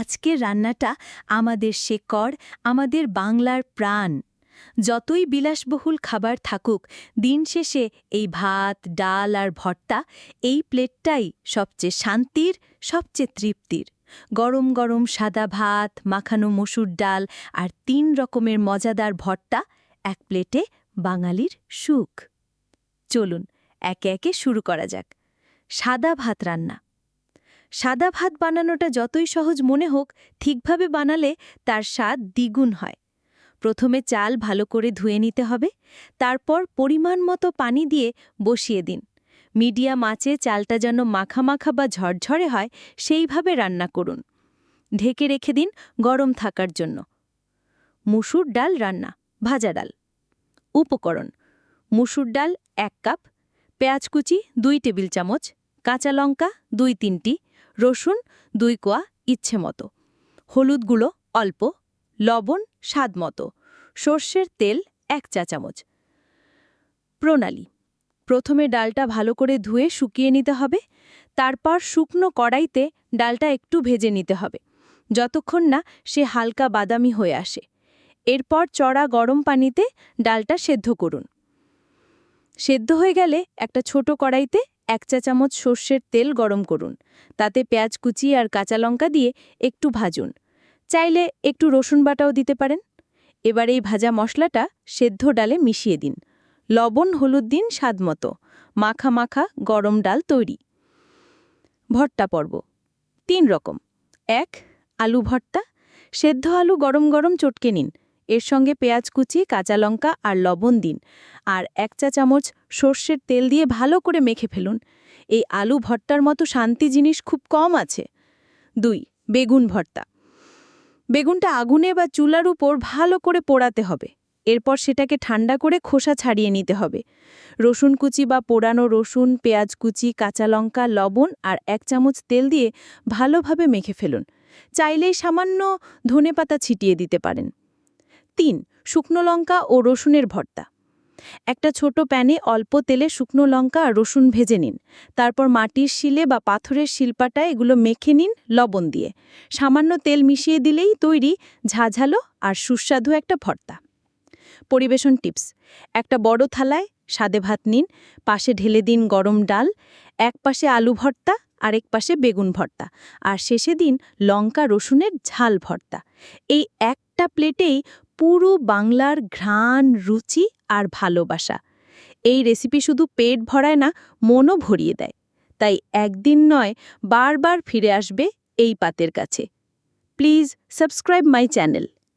আজকের রান্নাটা আমাদের শেকড়, আমাদের বাংলার প্রাণ। যতই বিলাসবহুল খাবার থাকুক, দিন শেষে এই ভাত, ডাল আর ভর্তা এই প্লেটটাই সবচেয়ে শান্তির, সবচেয়ে তৃপ্তির। গরম গরম সাদা ভাত, মাখানো মসুর ডাল আর তিন রকমের মজাদার ভর্তা এক প্লেটে বাঙালির সুখ। চলুন, একে একে শুরু করা যাক। সাদা ভাত রান্না। সাদা ভাত বানানোটা যতই সহজ মনে হোক, ঠিকভাবে বানালে তার স্বাদ দ্বিগুণ হয়। প্রথমে চাল ভালো করে ধুয়ে নিতে হবে, তারপর পরিমাণ মতো পানি দিয়ে বসিয়ে দিন। মিডিয়াম আঁচে চালটা যেন মাখা মাখা বা ঝরঝরে হয়, সেইভাবে রান্না করুন। ঢেকে রেখে দিন গরম থাকার জন্য। মুসুর ডাল রান্না, ভাজা ডাল। উপকরণ, মুসুর ডাল এক কাপ, পেঁয়াজ কুচি দুই টেবিল চামচ, কাঁচা লঙ্কা দুই তিনটি রসুন, দুই কোয়া ইচ্ছে মতো। হলুদ গুঁড়ো অল্প, লবণ স্বাদ মতো। সর্ষের তেল এক চা চামচ। প্রণালী। প্রথমে ডালটা ভালো করে ধুয়ে শুকিয়ে নিতে হবে। তারপর শুকনো কড়াইতে ডালটা একটু ভেজে নিতে হবে। যতক্ষণ না সে হালকা বাদামি হয়ে আসে। এরপর চড়া গরম পানিতে ডালটা সেদ্ধ করুন। সেদ্ধ হয়ে গেলে একটা ছোট কড়াইতে এক চা চামচ সর্ষের তেল গরম করুন। তাতে পেঁয়াজ কুচি আর কাঁচা লঙ্কা দিয়ে একটু ভাজুন। চাইলে একটু রসুন বাটাও দিতে পারেন। এবার এই ভাজা মশলাটা সেদ্ধ ডালে মিশিয়ে দিন। লবণ, হলুদ দিন স্বাদমতো মাখা মাখা গরম ডাল তৈরি। ভর্তা পর্ব। তিন রকম। এক, আলু ভর্তা। সেদ্ধ আলু গরম গরম চটকে নিন। এর সঙ্গে পেঁয়াজ কুচি, কাঁচা লঙ্কা আর লবণ দিন। আর এক চা চামচ সর্ষের তেল দিয়ে ভালো করে মেখে ফেলুন। এই আলু ভর্তার মতো শান্তি জিনিস খুব কম আছে। দুই, বেগুন ভর্তা। বেগুনটা আগুনে বা চুলার উপর ভালো করে পোড়াতে হবে। এরপর সেটাকে ঠান্ডা করে খোসা ছাড়িয়ে নিতে হবে। রসুন কুচি বা পোড়ানো রসুন, পেঁয়াজ কুচি, কাঁচা লঙ্কা, লবণ আর এক চামচ তেল দিয়ে ভালোভাবে মেখে ফেলুন। চাইলেই সামান্য ধনেপাতা ছিটিয়ে দিতে পারেন। তিন, শুকনো লঙ্কা ও রসুনের ভর্তা। একটা ছোট প্যানে অল্প তেলে শুকনো লঙ্কা আর রসুন ভেজে নিন। তারপর মাটির শিলে বা পাথরের শিল্পাটায় এগুলো মেখে নিন লবণ দিয়ে। সামান্য তেল মিশিয়ে দিলেই তৈরি ঝাঝালো আর সুস্বাদু একটা ভর্তা। পরিবেশন টিপস, একটা বড় থালায় সাদে ভাত নিন, পাশে ঢেলে দিন গরম ডাল, এক পাশে আলু ভর্তা, আরেক পাশে বেগুন ভর্তা, আর শেষে দিন লঙ্কা রসুনের ঝাল ভর্তা। এই একটা প্লেটেই পুরো বাংলার ঘ্রাণ, রুচি আর ভালোবাসা। এই রেসিপি শুধু পেট ভরায় না, মনও ভরিয়ে দেয়। তাই একদিন নয়, বারবার ফিরে আসবে এই পাতের কাছে। Please subscribe my channel